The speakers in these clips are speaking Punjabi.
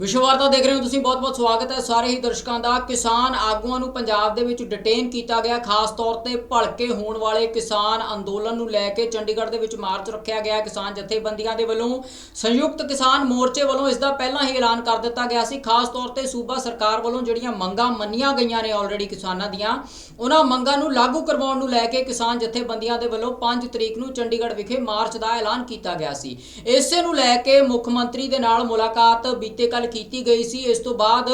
ਵਿਸ਼ਵਵਾਰਤਾ ਦੇਖ ਰਹੇ ਹੋ ਤੁਸੀਂ ਬਹੁਤ-ਬਹੁਤ ਸਵਾਗਤ ਹੈ। ਸਾਰੇ ਹੀ ਦਰਸ਼ਕਾਂ ਦਾ ਕਿਸਾਨ ਆਗੂਆਂ ਨੂੰ ਪੰਜਾਬ ਦੇ ਵਿੱਚ ਡਿਟੇਨ ਕੀਤਾ ਗਿਆ। ਖਾਸ ਤੌਰ ਤੇ ਭਲਕੇ ਹੋਣ ਵਾਲੇ ਕਿਸਾਨ ਅੰਦੋਲਨ ਨੂੰ ਲੈ ਕੇ ਚੰਡੀਗੜ੍ਹ ਦੇ ਵਿੱਚ ਮਾਰਚ ਰੱਖਿਆ ਗਿਆ ਕਿਸਾਨ ਜਥੇਬੰਦੀਆਂ ਦੇ ਵੱਲੋਂ। ਸੰਯੁਕਤ ਕਿਸਾਨ ਮੋਰਚੇ ਵੱਲੋਂ ਇਸ ਦਾ ਪਹਿਲਾਂ ਹੀ ਐਲਾਨ ਕਰ ਦਿੱਤਾ ਗਿਆ ਸੀ। ਖਾਸ ਤੌਰ ਤੇ ਸੂਬਾ ਸਰਕਾਰ ਵੱਲੋਂ ਜਿਹੜੀਆਂ ਮੰਗਾਂ ਮੰਨੀਆਂ ਗਈਆਂ ਨੇ ਆਲਰੇਡੀ ਕਿਸਾਨਾਂ ਦੀਆਂ, ਉਹਨਾਂ ਮੰਗਾਂ ਨੂੰ ਲਾਗੂ ਕਰਵਾਉਣ ਨੂੰ ਲੈ ਕੇ ਕਿਸਾਨ ਜਥੇਬੰਦੀਆਂ ਦੇ ਵੱਲੋਂ 5 ਤਰੀਕ ਨੂੰ ਚੰਡੀਗੜ੍ਹ ਵਿਖੇ ਮਾਰਚ ਦਾ ਐਲਾਨ ਕੀਤਾ ਗਿਆ ਸੀ। ਇਸੇ ਨੂੰ ਲੈ ਕੇ ਮੁੱਖ ਮੰਤਰੀ ਦੇ ਨਾਲ ਮੁਲਾਕਾਤ ਬੀਤੇ ਕੱਲ ਕੀਤੀ ਗਈ ਸੀ। ਇਸ ਤੋਂ ਬਾਅਦ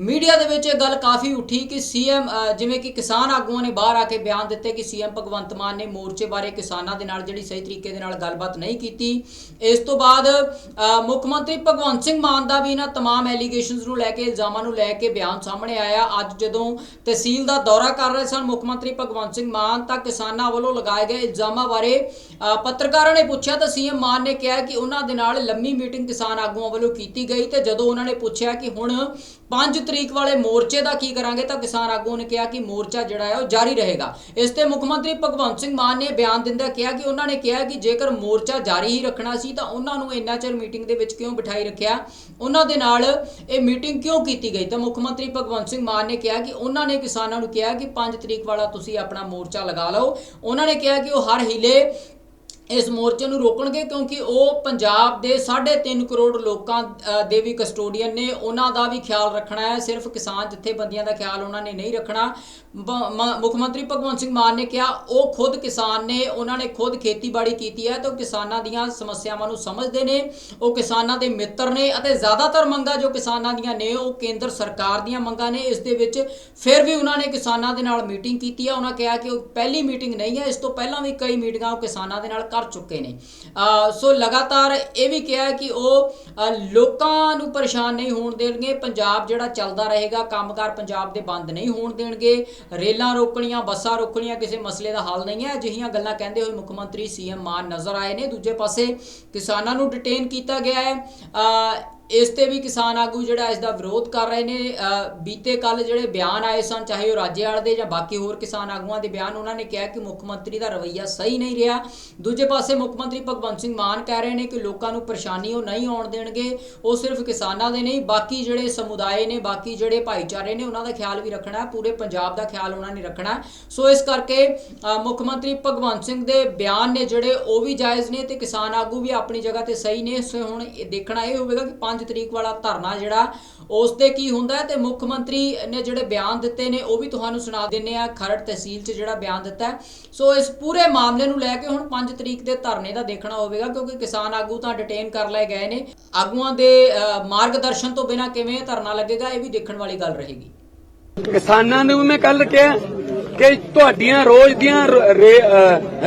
ਮੀਡੀਆ ਦੇ ਵਿੱਚ ਇਹ ਗੱਲ ਕਾਫੀ ਉੱਠੀ ਕਿ ਸੀਐਮ ਜਿਵੇਂ ਕਿ ਕਿਸਾਨ ਆਗੂਆਂ ਨੇ ਬਾਹਰ ਆ ਕੇ ਬਿਆਨ ਦਿੱਤੇ ਕਿ ਸੀਐਮ ਭਗਵੰਤ ਮਾਨ ਨੇ ਮੋਰਚੇ ਬਾਰੇ ਕਿਸਾਨਾਂ ਦੇ ਨਾਲ ਜਿਹੜੀ ਸਹੀ ਤਰੀਕੇ ਦੇ ਨਾਲ ਗੱਲਬਾਤ ਨਹੀਂ ਕੀਤੀ। ਇਸ ਤੋਂ ਬਾਅਦ ਮੁੱਖ ਮੰਤਰੀ ਭਗਵੰਤ ਸਿੰਘ ਮਾਨ ਦਾ ਵੀ ਇਹਨਾਂ ਤਮਾਮ ਐਲੀਗੇਸ਼ਨਸ ਨੂੰ ਲੈ ਕੇ, ਇਲਜ਼ਾਮਾਂ ਨੂੰ ਲੈ ਕੇ ਬਿਆਨ ਸਾਹਮਣੇ ਆਇਆ। ਅੱਜ ਜਦੋਂ ਤਹਿਸੀਲ ਦਾ ਦੌਰਾ ਕਰ ਰਹੇ ਸਨ ਮੁੱਖ ਮੰਤਰੀ ਭਗਵੰਤ ਸਿੰਘ ਮਾਨ, ਤਾਂ ਕਿਸਾਨਾਂ ਵੱਲੋਂ ਲਗਾਏ ਗਏ ਇਲਜ਼ਾਮਾਂ ਬਾਰੇ ਪੱਤਰਕਾਰਾਂ ਨੇ ਪੁੱਛਿਆ ਤਾਂ ਸੀਐਮ ਮਾਨ ਨੇ ਕਿਹਾ ਕਿ ਉਹਨਾਂ ਦੇ ਨਾਲ ਲੰਮੀ ਮੀਟਿੰਗ ਕਿਸਾਨ ਆਗੂਆਂ ਵੱਲੋਂ ਕੀਤੀ ਗਈ ਤੇ ਜਦੋਂ ਉਹਨਾਂ ਨੇ ਪੁੱਛਿਆ ਕਿ ਹੁਣ 5 ਤਰੀਕ ਵਾਲੇ ਮੋਰਚੇ ਦਾ ਕੀ ਕਰਾਂਗੇ ਤਾਂ ਕਿਸਾਨ ਆਗੂਆਂ ਨੇ ਕਿਹਾ ਕਿ ਮੋਰਚਾ ਜਿਹੜਾ ਹੈ ਉਹ ਜਾਰੀ ਰਹੇਗਾ। ਇਸ ਤੇ ਮੁੱਖ ਮੰਤਰੀ ਭਗਵੰਤ ਸਿੰਘ ਮਾਨ ਨੇ ਬਿਆਨ ਦਿੰਦਿਆਂ ਕਿਹਾ ਕਿ ਉਹਨਾਂ ਨੇ ਕਿਹਾ ਕਿ ਜੇਕਰ ਮੋਰਚਾ ਜਾਰੀ ਹੀ ਰੱਖਣਾ ਸੀ ਤਾਂ ਉਹਨਾਂ ਨੂੰ ਇੰਨਾ ਚਿਰ ਮੀਟਿੰਗ ਦੇ ਵਿੱਚ ਕਿਉਂ ਬਿਠਾਈ ਰੱਖਿਆ? ਉਹਨਾਂ ਦੇ ਨਾਲ ਇਹ ਮੀਟਿੰਗ ਕਿਉਂ ਕੀਤੀ ਗਈ? ਤਾਂ ਮੁੱਖ ਮੰਤਰੀ ਭਗਵੰਤ ਸਿੰਘ ਮਾਨ ਨੇ ਕਿਹਾ ਕਿ ਉਹਨਾਂ ਨੇ ਕਿਸਾਨਾਂ ਨੂੰ ਕਿਹਾ ਕਿ 5 ਤਰੀਕ ਵਾਲਾ ਤੁਸੀਂ ਆਪਣਾ ਮੋਰਚਾ ਲਗਾ ਲਓ। ਉਹਨਾਂ ਨੇ ਕਿਹਾ ਕਿ ਉਹ ਹਰ ਹੀਲੇ ਇਸ ਮੋਰਚੇ ਨੂੰ ਰੋਕਣਗੇ ਕਿਉਂਕਿ ਉਹ ਪੰਜਾਬ ਦੇ 3.5 ਕਰੋੜ ਲੋਕਾਂ ਦੇ ਵੀ ਕਸਟੋਡੀਅਨ ਨੇ। ਉਹਨਾਂ ਦਾ ਵੀ ਖਿਆਲ ਰੱਖਣਾ ਹੈ। ਸਿਰਫ ਕਿਸਾਨ ਜਥੇਬੰਦੀਆਂ ਦਾ ਖਿਆਲ ਉਹਨਾਂ ਨੇ ਨਹੀਂ ਰੱਖਣਾ। ਬ- ਮ- ਮੁੱਖ ਮੰਤਰੀ ਭਗਵੰਤ ਸਿੰਘ ਮਾਨ ਨੇ ਕਿਹਾ, ਉਹ ਖੁਦ ਕਿਸਾਨ ਨੇ, ਉਹਨਾਂ ਨੇ ਖੁਦ ਖੇਤੀਬਾੜੀ ਕੀਤੀ ਹੈ ਤੇ ਉਹ ਕਿਸਾਨਾਂ ਦੀਆਂ ਸਮੱਸਿਆਵਾਂ ਨੂੰ ਸਮਝਦੇ ਨੇ। ਉਹ ਕਿਸਾਨਾਂ ਦੇ ਮਿੱਤਰ ਨੇ ਅਤੇ ਜ਼ਿਆਦਾਤਰ ਮੰਗਾਂ ਜੋ ਕਿਸਾਨਾਂ ਦੀਆਂ ਨੇ, ਉਹ ਕੇਂਦਰ ਸਰਕਾਰ ਦੀਆਂ ਮੰਗਾਂ ਨੇ। ਇਸ ਦੇ ਵਿੱਚ ਫਿਰ ਵੀ ਉਹਨਾਂ ਨੇ ਕਿਸਾਨਾਂ ਦੇ ਨਾਲ ਮੀਟਿੰਗ ਕੀਤੀ ਹੈ। ਉਹਨਾਂ ਕਿਹਾ ਕਿ ਉਹ ਪਹਿਲੀ ਮੀਟਿੰਗ ਨਹੀਂ ਹੈ। ਇਸ ਤੋਂ ਪਹਿਲਾਂ ਵੀ ਕਈ ਮੀਟਿੰਗਾਂ ਉਹ ਕਿਸਾਨਾਂ ਦੇ ਨਾਲ ਕਰ ਚੁੱਕੇ ਨੇ। ਸੋ ਲਗਾਤਾਰ ਇਹ ਵੀ ਕਿਹਾ ਕਿ ਉਹ ਲੋਕਾਂ ਨੂੰ ਪਰੇਸ਼ਾਨ ਨਹੀਂ ਹੋਣ ਦੇਣਗੇ। ਪੰਜਾਬ ਜਿਹੜਾ ਚੱਲਦਾ ਰਹੇਗਾ ਕੰਮਕਾਰ ਪੰਜਾਬ ਦੇ ਬੰਦ ਨਹੀਂ ਹੋਣ ਦੇਣਗੇ। ਰੇਲਾਂ ਰੋਕਣੀਆਂ ਬੱਸਾਂ ਰੋਕਣੀਆਂ ਕਿਸੇ ਮਸਲੇ ਦਾ ਹੱਲ ਨਹੀਂ ਹੈ। ਅਜਿਹੀਆਂ ਗੱਲਾਂ ਕਹਿੰਦੇ ਹੋਏ ਮੁੱਖ ਮੰਤਰੀ ਸੀਐਮ ਮਾਨ ਨਜ਼ਰ ਆਏ ਨੇ। ਦੂਜੇ ਪਾਸੇ ਕਿਸਾਨਾਂ ਨੂੰ ਡਿਟੇਨ ਕੀਤਾ ਗਿਆ ਹੈ। ਅ, ਇਸ ਤੇ ਵੀ ਕਿਸਾਨ ਆਗੂ ਜਿਹੜਾ ਇਸ ਦਾ ਵਿਰੋਧ ਕਰ ਰਹੇ ਨੇ ਬੀਤੇ ਕੱਲ ਜਿਹੜੇ ਬਿਆਨ ਆਏ ਸਨ, ਚਾਹੇ ਉਹ ਰਾਜੇਵਾਲ ਦੇ ਜਾਂ ਬਾਕੀ ਹੋਰ ਕਿਸਾਨ ਆਗੂਆਂ ਦੇ ਬਿਆਨ, ਉਹਨਾਂ ਨੇ ਕਿਹਾ ਕਿ ਮੁੱਖ ਮੰਤਰੀ ਦਾ ਰਵੱਈਆ ਸਹੀ ਨਹੀਂ ਰਿਹਾ। ਦੂਜੇ ਪਾਸੇ ਮੁੱਖ ਮੰਤਰੀ ਭਗਵੰਤ ਸਿੰਘ ਮਾਨ ਕਹਿ ਰਹੇ ਨੇ ਕਿ ਲੋਕਾਂ ਨੂੰ ਪਰੇਸ਼ਾਨੀ ਉਹ ਨਹੀਂ ਆਉਣ ਦੇਣਗੇ, ਉਹ ਸਿਰਫ ਕਿਸਾਨਾਂ ਦੇ ਨਹੀਂ, ਬਾਕੀ ਜਿਹੜੇ ਸਮੁਦਾਏ ਨੇ, ਬਾਕੀ ਜਿਹੜੇ ਭਾਈਚਾਰੇ ਨੇ, ਉਹਨਾਂ ਦਾ ਖਿਆਲ ਵੀ ਰੱਖਣਾ ਹੈ ਪੂਰੇ ਪੰਜਾਬ ਦਾ ਖਿਆਲ ਉਹਨਾਂ ਨੇ ਰੱਖਣਾ। ਸੋ ਇਸ ਕਰਕੇ ਮੁੱਖ ਮੰਤਰੀ ਭਗਵੰਤ ਸਿੰਘ ਦੇ ਬਿਆਨ ਨੇ ਜਿਹੜੇ ਉਹ ਵੀ ਜਾਇਜ਼ ਨੇ ਤੇ ਕਿਸਾਨ ਆਗੂ ਵੀ ਆਪਣੀ ਜਗ੍ਹਾ ਤੇ ਸਹੀ ਨੇ। ਸੋ ਹੁਣ ਦੇਖਣਾ ਇਹ ਹੋਵੇਗਾ ਕਿ ਪੰਜ 5 ਤਰੀਕ ਵਾਲਾ ਧਰਨਾ ਜਿਹੜਾ ਉਸ ਤੇ ਕੀ ਹੁੰਦਾ ਤੇ ਮੁੱਖ ਮੰਤਰੀ ਨੇ ਜਿਹੜੇ ਬਿਆਨ ਦਿੱਤੇ ਨੇ, ਉਹ ਵੀ ਤੁਹਾਨੂੰ ਸੁਣਾ ਦਿੰਨੇ ਆ ਖਰੜ ਤਹਿਸੀਲ 'ਚ ਜਿਹੜਾ ਬਿਆਨ ਦਿੱਤਾ ਸੋ ਇਸ ਪੂਰੇ ਮਾਮਲੇ ਨੂੰ ਲੈ ਕੇ ਹੁਣ 5 ਤਰੀਕ ਦੇ ਧਰਨੇ ਦਾ ਦੇਖਣਾ ਹੋਵੇਗਾ, ਕਿਉਂਕਿ ਕਿਸਾਨ ਆਗੂ ਤਾਂ ਡਿਟੇਨ ਕਰ ਲਏ ਗਏ ਨੇ। ਆਗੂਆਂ ਦੇ ਮਾਰਗਦਰਸ਼ਨ ਤੋਂ ਬਿਨਾਂ ਕਿਵੇਂ ਧਰਨਾ ਲੱਗੇਗਾ, ਇਹ ਵੀ ਦੇਖਣ ਵਾਲੀ ਗੱਲ ਰਹੇਗੀ। ਕਿਸਾਨਾਂ ਨੂੰ ਵੀ ਮੈਂ ਕੱਲ ਕਿਹਾ ਕਿ ਤੁਹਾਡੀਆਂ ਰੋਜ਼ ਦੀਆਂ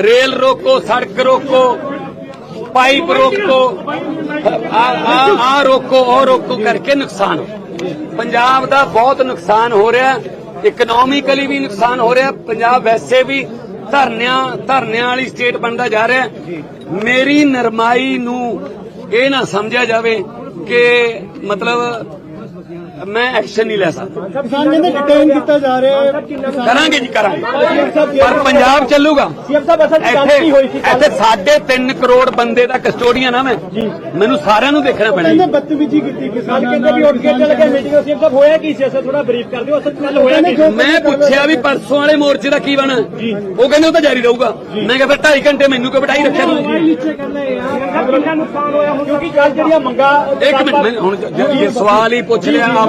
ਰੇਲ ਰੋਕੋ, ਸੜਕ ਰੋਕੋ, ਪਾਈਪ ਰੋਕੋ ਆ ਆ ਰੋਕੋ, ਉਹ ਰੋਕੋ ਕਰਕੇ ਨੁਕਸਾਨ ਪੰਜਾਬ ਦਾ ਬਹੁਤ ਨੁਕਸਾਨ ਹੋ ਰਿਹਾ ਇਕਨੋਮਿਕਲੀ ਵੀ ਨੁਕਸਾਨ ਹੋ ਰਿਹਾ ਪੰਜਾਬ ਵੈਸੇ ਵੀ ਧਰਨਿਆਂ ਧਰਨਿਆਂ ਵਾਲੀ ਸਟੇਟ ਬਣਦਾ ਜਾ ਰਿਹਾ ਮੇਰੀ ਨਰਮਾਈ ਨੂੰ ਇਹ ਨਾ ਸਮਝਿਆ ਜਾਵੇ ਕਿ ਮਤਲਬ ਮੈਂ ਐਕਸ਼ਨ ਨਹੀਂ ਲੈ ਸਕਦਾ। ਕਿਸਾਨ ਕਹਿੰਦੇ ਡਿਟੇਨ ਕੀਤਾ ਜਾ ਰਿਹਾ ਹੈ। ਕਰਾਂਗੇ ਜੀ ਕਰਾਂਗੇ। ਪਰ ਪੰਜਾਬ ਚੱਲੂਗਾ। ਸੀਐਮ ਸਾਹਿਬ ਅਸਲ ਗੱਲ ਕੀ ਹੋਈ ਸੀ? ਇੱਥੇ ਸਾਢੇ 3 ਕਰੋੜ ਬੰਦੇ ਦਾ ਕਸਟੋਡੀਅਨ ਆ ਮੈਂ। ਮੈਨੂੰ ਸਾਰਿਆਂ ਨੂੰ ਦੇਖਣਾ ਪੈਣਾ ਕਹਿੰਦੇ। ਬਦਤਮੀਜੀ ਕੀਤੀ ਕਿਸਾਨ ਕਹਿੰਦੇ ਵੀ ਉੱਠ ਕੇ ਚੱਲ ਗਏ ਮੀਟਿੰਗ ਸੀਐਮ ਸਾਹਿਬ ਹੋਇਆ ਕੀ ਸੀ? ਅਸਲ ਥੋੜਾ ਬਰੀਫ ਕਰ ਦਿਓ। ਅਸਲ ਕੱਲ ਹੋਇਆ ਕੀ ਮੈਂ ਪੁੱਛਿਆ ਵੀ ਪਰਸੋਂ ਵਾਲੇ ਮੋਰਚੇ ਦਾ ਕੀ ਬਣਾ? ਉਹ ਕਹਿੰਦੇ ਉਹ ਤਾਂ ਜਾਰੀ ਰਹੂਗਾ। ਮੈਂ ਕਿਹਾ ਫਿਰ 2.5 ਘੰਟੇ ਮੈਨੂੰ ਕਿਉਂ ਬਿਠਾਈ ਰੱਖਿਆ ਤੁਸੀਂ? ਕਿੰਨਾ ਨੁਕਸਾਨ ਹੋਇਆ ਹੁਣ? ਕਿਉਂਕਿ ਕੱਲ ਜਿਹੜੀਆਂ ਮੰਗਾ ਇੱਕ ਮਿੰਟ ਮੈਂ ਹੁਣ ਜ- ਸਵਾਲ ਹੀ ਪੁੱਛ ਲਿਆ